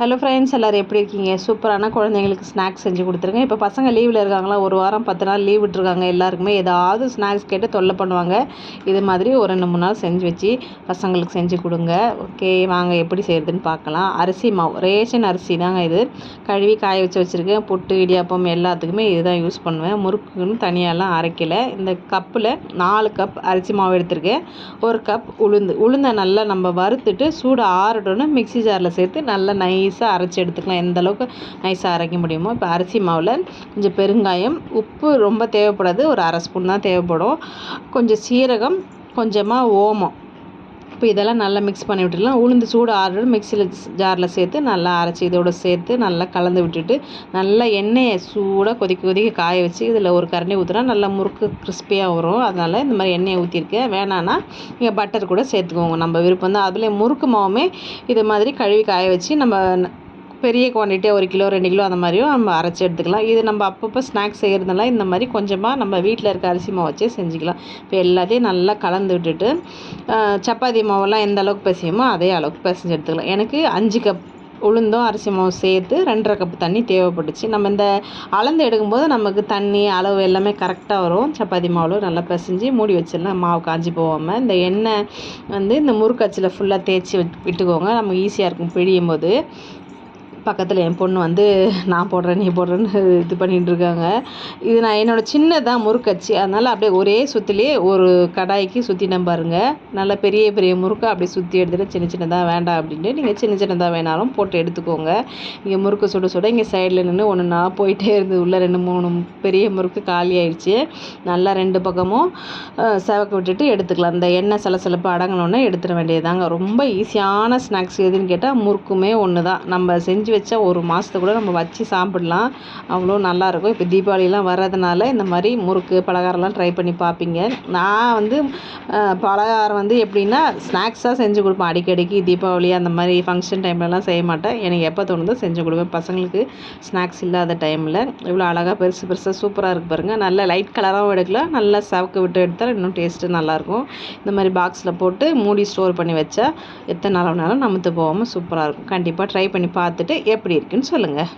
Hello friends எல்லோரும் எப்படி இருக்கீங்க? சூப்பரான குழந்தைங்களுக்கு ஸ்நாக்ஸ் செஞ்சு கொடுத்துருங்க. இப்போ பசங்க லீவில் இருக்காங்களா? ஒரு வாரம் பத்து நாள் லீவ் விட்டுருக்காங்க எல்லாருக்குமே. ஏதாவது ஸ்நாக்ஸ் கேட்டு தொல்லை பண்ணுவாங்க. இது மாதிரி ஒரு ரெண்டு மூணு நாள் செஞ்சு வச்சு பசங்களுக்கு செஞ்சு கொடுங்க. ஓகே வாங்க எப்படி செய்கிறதுன்னு பார்க்கலாம். அரிசி மாவு ரேஷன் அரிசி தாங்க இது. கழுவி காய வச்சு வச்சுருக்கேன். புட்டு இடியாப்பம் எல்லாத்துக்குமே இதுதான் யூஸ் பண்ணுவேன். முறுக்குன்னு தனியாலாம் அரைக்கலை. இந்த கப்பில் நாலு கப் அரிசி மாவு எடுத்திருக்கேன். ஒரு கப் உளுந்து. உளுந்தை நல்லா நம்ம வறுத்துட்டு சூடு ஆறட்டோன்னு மிக்ஸி ஜாரில் சேர்த்து நல்லா நைஸ் நைஸாக அரைச்சி எடுத்துக்கலாம். எந்த அளவுக்கு நைஸாக அரைக்க முடியுமோ. இப்போ அரிசி மாவில் கொஞ்சம் பெருங்காயம் உப்பு ரொம்ப தேவைப்படாது. ஒரு அரை ஸ்பூன் தான் தேவைப்படும். கொஞ்சம் சீரகம் கொஞ்சமாக ஓமம். இப்போ இதெல்லாம் நல்லா மிக்ஸ் பண்ணி விட்டுடலாம். உளுந்து சூடு ஆறு மிக்சியில் ஜாரில் சேர்த்து நல்லா அரைச்சி இதோட சேர்த்து நல்லா கலந்து விட்டுட்டு நல்லா எண்ணெயை சூடாக கொதிக்க கொதிக்க காய வச்சு இதில் ஒரு கரண்டி ஊற்றுனா நல்லா முறுக்கு கிறிஸ்பியாக வரும். அதனால் இந்த மாதிரி எண்ணெயை ஊற்றிருக்கேன் வேணான்னா நீங்கள் பட்டர் கூட சேர்த்துக்கோங்க. நம்ம விருப்பம் தான் அதில் முறுக்கு மாவுமே இது மாதிரி கழுவி காய வச்சு நம்ம பெரிய குவான்டிட்டியாக ஒரு கிலோ ரெண்டு கிலோ அந்த மாதிரியும் நம்ம அரைச்சி எடுத்துக்கலாம். இது நம்ம அப்பப்போ ஸ்நாக்ஸ் செய்கிறதுனால இந்த மாதிரி கொஞ்சமாக நம்ம வீட்டில் இருக்க அரிசி மாவு வச்சே செஞ்சுக்கலாம். இப்போ எல்லாத்தையும் நல்லா கலந்து விட்டுட்டு சப்பாத்தி மாவெல்லாம் எந்த அளவுக்கு பிசையுமோ அதே அளவுக்கு பிசைஞ்சு எடுத்துக்கலாம். எனக்கு அஞ்சு கப் உளுந்தும் அரிசி மாவு சேர்த்து ரெண்டரை கப் தண்ணி தேவைப்பட்டுச்சு. நம்ம இந்த அளந்து எடுக்கும்போது நமக்கு தண்ணி அளவு எல்லாமே கரெக்டாக வரும். சப்பாத்தி மாவில் நல்லா பிசைஞ்சு மூடி வச்சிடலாம். மாவு காஞ்சி போகாமல் இந்த எண்ணெய் வந்து இந்த முறுக்கச்சில் ஃபுல்லாக தேய்ச்சி விட்டுக்கோங்க. நமக்கு ஈஸியாக இருக்கும். பிழியும் போது பக்கத்தில் என் பொண்ணு வந்து நான் போடுறேன் நீ போடுறேன்னு இது பண்ணிகிட்டு இருக்காங்க. இது நான் என்னோடய சின்னதாக முறுக்கச்சு அதனால் அப்படியே ஒரே சுற்றிலே ஒரு கடாய்க்கு சுற்றினேன் பாருங்கள் நல்லா பெரிய பெரிய முறுக்கை அப்படியே சுற்றி எடுத்துகிட்டு சின்ன சின்னதாக வேண்டாம் அப்படின்ட்டு நீங்கள் சின்ன சின்னதாக வேணாலும் போட்டு எடுத்துக்கோங்க. இங்கே முறுக்கு சுட சுட இங்கே சைடில் நின்று ஒன்று நான் போயிட்டே இருந்தது உள்ளே ரெண்டு மூணு பெரிய முறுக்கு காலி ஆயிடுச்சு. நல்லா ரெண்டு பக்கமும் செவக்க விட்டுட்டு எடுத்துக்கலாம். இந்த எண்ணெய் சலசலப்பு அடங்கினோன்னே எடுத்துட வேண்டியதுதாங்க. ரொம்ப ஈஸியான ஸ்நாக்ஸ் எதுன்னு கேட்டால் முறுக்குமே ஒன்று தான் நம்ம செஞ்சு செஞ்சு வச்சா ஒரு மாதத்துக்கு கூட நம்ம வச்சு சாப்பிட்லாம். அவ்வளோ நல்லாயிருக்கும் இப்போ தீபாவளிலாம் வர்றதுனால இந்த மாதிரி முறுக்கு பலகாரம்லாம் ட்ரை பண்ணி பார்ப்பீங்க. நான் வந்து பலகாரம் வந்து எப்படின்னா ஸ்நாக்ஸாக செஞ்சு கொடுப்பேன். அடிக்கடிக்கு தீபாவளி அந்த மாதிரி ஃபங்க்ஷன் டைம்லலாம் செய்ய மாட்டேன். எனக்கு எப்போ தோணுதோ செஞ்சு கொடுப்பேன். பசங்களுக்கு ஸ்நாக்ஸ் இல்லாத டைமில் இவ்வளோ அழகாக பெருசு பெருசாக சூப்பராக இருக்குது பாருங்கள் நல்ல லைட் கலராகவும் எடுக்கலாம். நல்லா சவக்க விட்டு எடுத்தால் இன்னும் டேஸ்ட்டு நல்லாயிருக்கும் இந்த மாதிரி பாக்ஸில் போட்டு மூடி ஸ்டோர் பண்ணி வச்சா எத்தனை நாள் வேணாலும் நமத்து போகாமல் சூப்பராக இருக்கும். கண்டிப்பாக ட்ரை பண்ணி பார்த்துட்டு எப்படி இருக்குன்னு சொல்லுங்கள்